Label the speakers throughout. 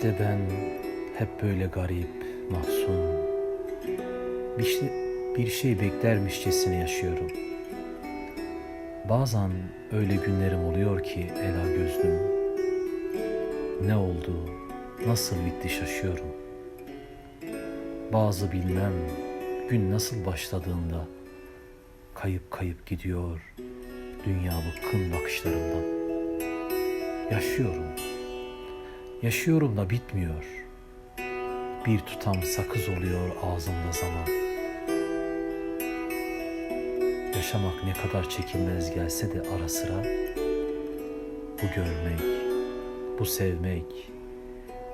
Speaker 1: İşte ben hep böyle garip, mahzun, bir şey, bir şey beklermişçesine yaşıyorum. Bazen öyle günlerim oluyor ki ela gözlüm. Ne oldu, nasıl bitti şaşıyorum. Bazı bilmem gün nasıl başladığında kayıp kayıp gidiyor dünya bıkkın bakışlarımdan. Yaşıyorum. Yaşıyorum da bitmiyor. Bir tutam sakız oluyor ağzımda zaman. Yaşamak ne kadar çekilmez gelse de ara sıra bu görmek, bu sevmek,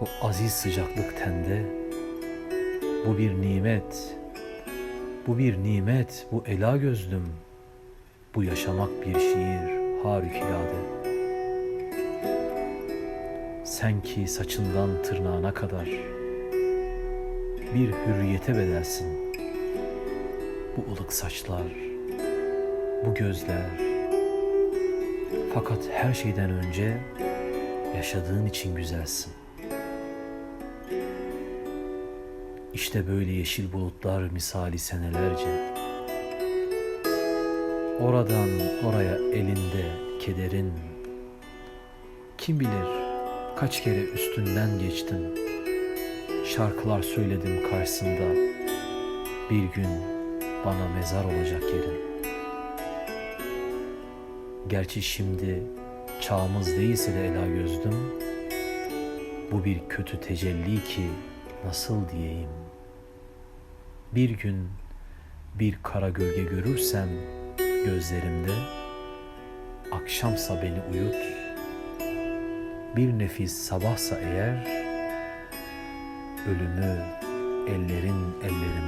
Speaker 1: bu aziz sıcaklık tende, bu bir nimet, bu bir nimet, bu ela gözlüm, bu yaşamak bir şiir harikulade. Sen ki saçından tırnağına kadar bir hürriyete bedelsin. Bu ılık saçlar, bu gözler. Fakat her şeyden önce yaşadığın için güzelsin. İşte böyle yeşil bulutlar misali senelerce. Oradan oraya elinde kederin. Kim bilir kaç kere üstünden geçtim. Şarkılar söyledim karşısında. Bir gün bana mezar olacak yerin. Gerçi şimdi çağımız değilse de ela gözlüm. Bu bir kötü tecelli ki nasıl diyeyim. Bir gün bir kara gölge görürsem gözlerimde akşamsa beni uyut. Bir nefis sabahsa eğer ölümü ellerin bekleyeyim.